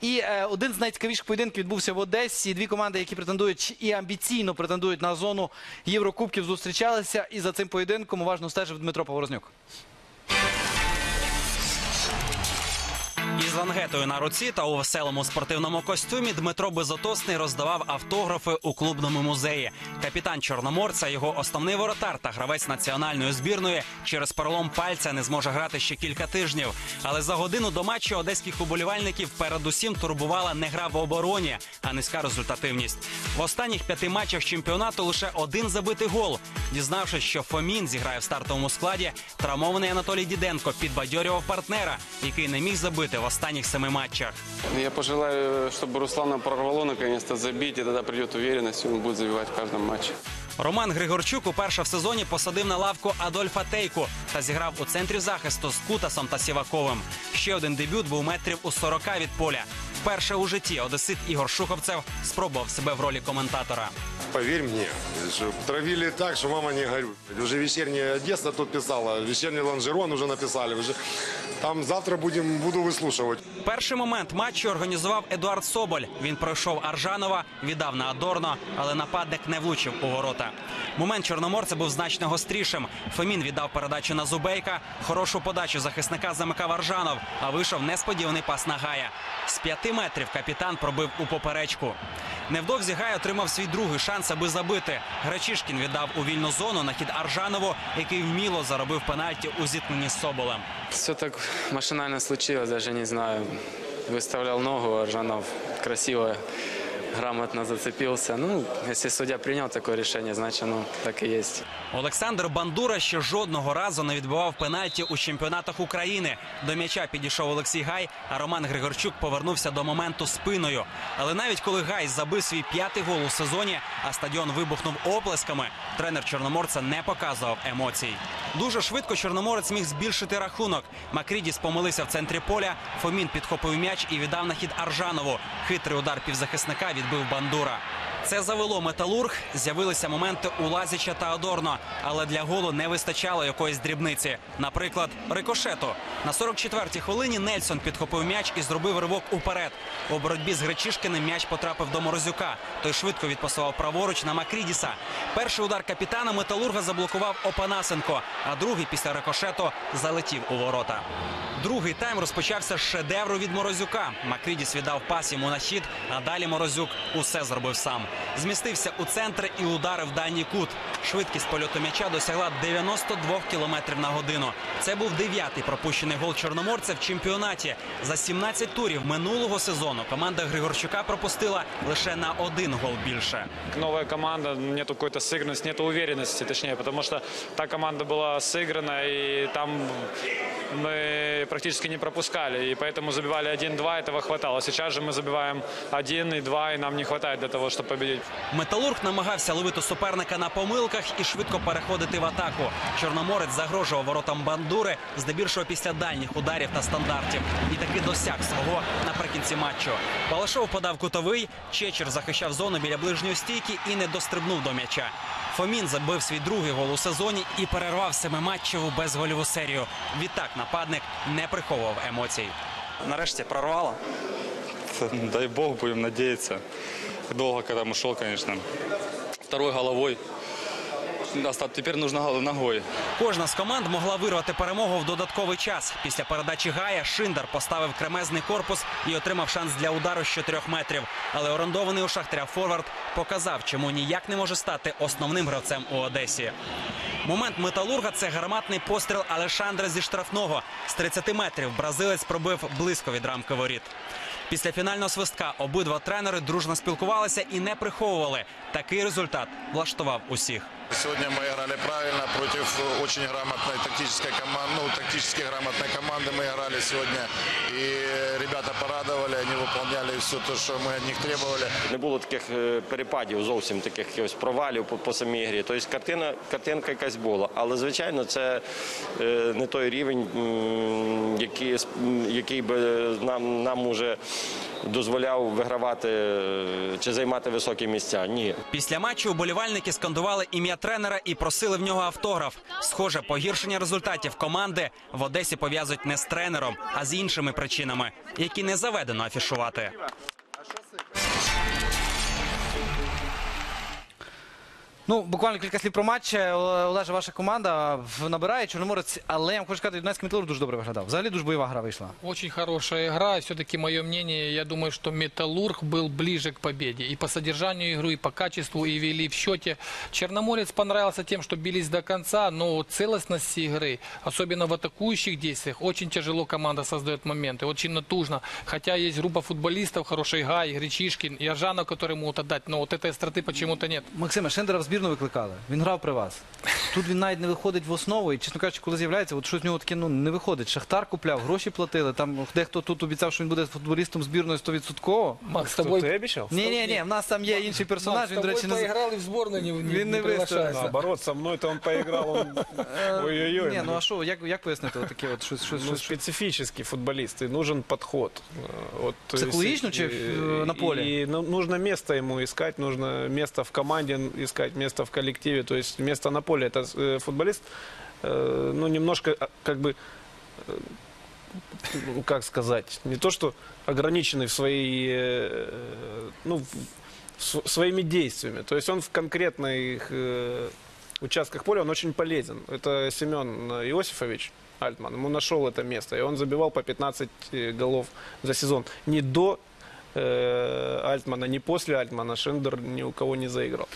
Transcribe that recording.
І е, один з найцікавіших поєдинків відбувся в Одесі. Дві команди, які претендують і амбіційно претендують на зону Єврокубків, зустрічалися. І за цим поєдинком уважно стежив Дмитро Поворознюк. Лангетою на руці та у веселому спортивному костюмі Дмитро Безотосний роздавав автографи у клубному музеї. Капітан Чорноморця, його основний воротар та гравець національної збірної через перелом пальця не зможе грати ще кілька тижнів. Але за годину до матчу одеських уболівальників передусім турбувала не гра в обороні, а низька результативність. В останніх п'яти матчах чемпіонату лише один забитий гол. Дізнавшись, що Фомін зіграє в стартовому складі, травмований Анатолій Діденко підбадьорював партнера, який не міг забити в останніх семи матчах. Я пожелаю, чтобы Руслана прорвало наконец-то забить, и тогда придет уверенность, и он будет забивать в каждом матче. Роман Григорчук уперше в сезоні посадив на лавку Адольфа Тейку та зіграв у центрі захисту з Кутасом та Сіваковим. Ще один дебют був метрів у 40 від поля. Вперше у житті одесит Ігор Шуховцев спробував себе в ролі коментатора. Поверь мне, что травили так, что мама не горюй. Уже вечерняя Одесса тут писала, вечерний лонжерон уже написали. Уже там завтра будем, буду выслушивать. Перший момент матчу організував Едуард Соболь. Він пройшов Аржанова, віддав на Адорно, але нападник не влучив у ворота. Момент чорноморця був значно гострішим. Фемін віддав передачу на Зубейка. Хорошу подачу захисника замикав Аржанов, а вийшов несподіваний пас на Гая. З п'яти метрів капітан пробив у поперечку. Невдовзі Гай отримав свій другий шанс, аби забити. Грачишкін віддав у вільну зону на хід Аржанову, який вміло заробив пенальті у зіткненні з Соболем. Все так машинально случилось, даже не знаю. Выставлял ногу, Жанов красиво, грамотно зацепился. Ну, если судья принял такое решение, значит, ну, так и есть. Олександр Бандура ще жодного разу не відбивав пенальті у чемпіонатах України. До м'яча підійшов Олексій Гай, а Роман Григорчук повернувся до моменту спиною. Але навіть коли Гай забив свій п'ятий гол у сезоні, а стадіон вибухнув оплесками, тренер Чорноморця не показував емоцій. Дуже швидко Чорноморець міг збільшити рахунок. Макрідіс помилився в центрі поля. Фомін підхопив м'яч і віддав на хід Аржанову. Хитрий удар півзахисника відбив Бандура. Це завело металург. З'явилися моменти у Лазіча та Адорно, але для голу не вистачало якоїсь дрібниці. Наприклад, рикошету. На 44-й хвилині Нельсон підхопив м'яч і зробив ривок уперед. У боротьбі з Гречишкиним м'яч потрапив до Морозюка. Той швидко відпасував праворуч на Макрідіса. Перший удар капітана металурга заблокував Опанасенко, а другий після рикошету залетів у ворота. Другий тайм розпочався з шедевру від Морозюка. Макрідіс віддав пас йому на хід, а далі Морозюк усе зробив сам. Змістився у центр і ударив дальній кут. Швидкість польоту м'яча досягла 92 км на годину. Це був дев'ятий пропущений гол чорноморця в чемпіонаті. За 17 турів минулого сезону команда Григорчука пропустила лише на один гол більше. новая команда, нету какой-то сыгранности, нету уверенности, точнее, потому что та команда была сыграна, и там мы практически не пропускали, и поэтому забивали 1-2, этого хватало. Сейчас же мы забиваем 1 и 2, и нам не хватает для того, чтобы победить. Металург намагався ловити суперника на помилках і швидко переходити в атаку. Чорноморець загрожував воротам бандури, здебільшого після дальніх ударів та стандартів, і таки досяг свого наприкінці матчу. Балашов подав кутовий, Чечер захищав зону біля ближньої стійки і не дострибнув до м'яча. Фомін забив свій другий гол у сезоні і перервав семиматчеву безгольову серію. Відтак нападник не приховував емоцій. Нарешті прорвало. Дай бог, будемо надіятися. Довго коли этому звісно. Второй головой. Оста- тепер нужно ногой. Кожна з команд могла вирвати перемогу в додатковий час. Після передачі Гая Шиндер поставив кремезний корпус і отримав шанс для удару з 4 метрів. Але орендований у Шахтаря Форвард показав, чому ніяк не може стати основним гравцем у Одесі. Момент металурга це гарматний постріл Алешандра зі штрафного. З 30 метрів бразилець пробив близько від рамки воріт. Після фінального свистка обидва тренери дружно спілкувалися і не приховували. Такий результат влаштував усіх. Сегодня мы играли правильно против очень грамотной тактической команды, ну, тактически грамотной команды мы играли сегодня. И ребята порадовали, они выполняли все то, что мы от них требовали. Не було таких е, перепадів, зовсім таких якихось провалів по, по самій грі. Тобто картина, картинка якась була. Але звичайно, це е, не той рівень, м, який, с- м, який би нам, нам уже дозволяв вигравати е, чи займати високі місця. Ні. Після матчу уболівальники скандували ім'я тренера і просили в нього автограф. Схоже, погіршення результатів команди в Одесі пов'язують не з тренером, а з іншими причинами, які не заведено афішувати. Ну, буквально кілька слів про матч. Е, Олеже, ваша команда в- набирає Чорноморець, але я вам хочу сказати, Донецький Металург дуже добре виглядав. Взагалі дуже бойова гра вийшла. Очень хорошая игра. Все-таки мое мнение, я думаю, что Металлург был ближе к победе. И по содержанию игры, и по качеству, и вели в счете. Черноморец понравился тем, что бились до конца, но вот целостность игры, особенно в атакующих действиях, очень тяжело команда создает моменты, очень натужно. Хотя есть группа футболистов, хороший Гай, Гречишкин и Ажанов, которые могут отдать, но вот этой остроты почему-то нет. Максиме, Шендера в збірну викликали. Він грав при вас. Тут він навіть не виходить в основу. І, чесно кажучи, коли з'являється, от щось в нього таке ну, не виходить. Шахтар купляв, гроші платили. Там дехто тут обіцяв, що він буде футболістом збірної 100%. Макс, с тобой... Ты обещал? Ні, ні, ні, в нас там є інший персонаж. Він, до речі, не з- поиграл и в сборную не, Він не виставився. Наоборот, со мной-то он поиграл. Он... Ой-ой-ой. Ні, ну а що, як, як пояснити таке от щось, щось, Ну, щось, специфический футболист, и нужен подход. Э, Вот, то есть, Психологично чи в- на поле? И, ну, нужно место ему искать, нужно место в команде искать, место в коллективе, то есть место на поле. Это э, футболист, э, ну, немножко, а, как бы, э, как сказать, не то, что ограниченный в своей, э, ну, в- в- своими действиями. То есть он в конкретных э, участках поля, он очень полезен. Это Семен Иосифович Альтман, ему нашел это место, и он забивал по 15 голов за сезон. Не до э, Альтмана, не после Альтмана Шендер ни у кого не заиграл.